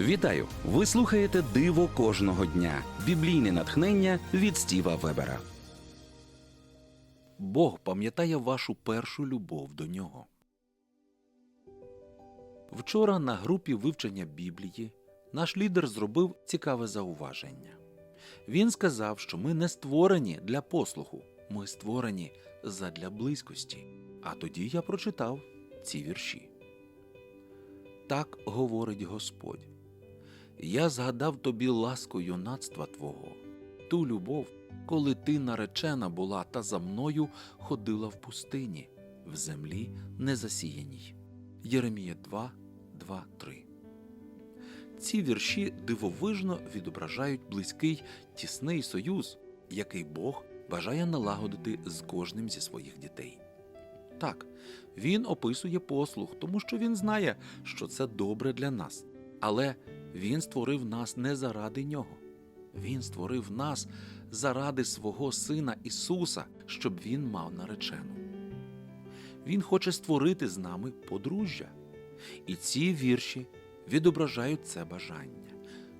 Вітаю! Ви слухаєте Диво кожного дня. Біблійне натхнення від Стіва Вебера. Бог пам'ятає вашу першу любов до нього. Вчора на групі вивчення Біблії наш лідер зробив цікаве зауваження. Він сказав, що ми не створені для послуху, ми створені задля близькості. А тоді я прочитав ці вірші. Так говорить Господь. Я згадав тобі ласку юнацтва Твого, ту любов, коли ти наречена була та за мною ходила в пустині, в землі незасіяній. Єремія 2, 2, 3. Ці вірші дивовижно відображають близький тісний союз, який Бог бажає налагодити з кожним зі своїх дітей. Так, він описує послух, тому що він знає, що це добре для нас. Але він створив нас не заради нього. Він створив нас заради свого Сина Ісуса, щоб Він мав наречену. Він хоче створити з нами подружжя. І ці вірші відображають це бажання.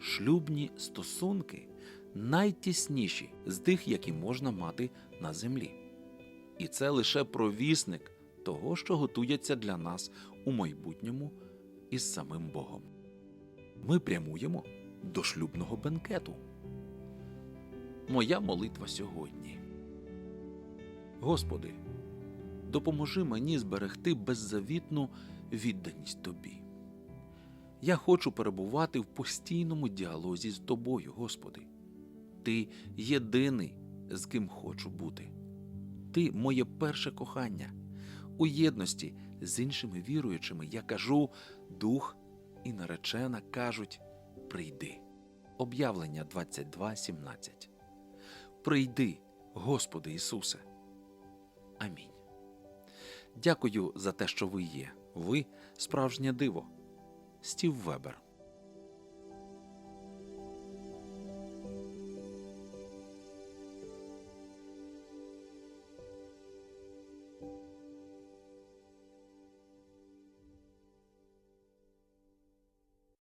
Шлюбні стосунки найтісніші з тих, які можна мати на землі. І це лише провісник того, що готується для нас у майбутньому із самим Богом. Ми прямуємо до шлюбного бенкету. Моя молитва сьогодні. Господи, допоможи мені зберегти беззавітну відданість Тобі. Я хочу перебувати в постійному діалозі з Тобою, Господи. Ти єдиний, з ким хочу бути. Ти моє перше кохання. У єдності з іншими віруючими я кажу дух і наречена кажуть прийди. Об'явлення 22.17. Прийди, Господи Ісусе. Амінь. Дякую за те, що ви є. Ви справжнє диво. Стів Вебер.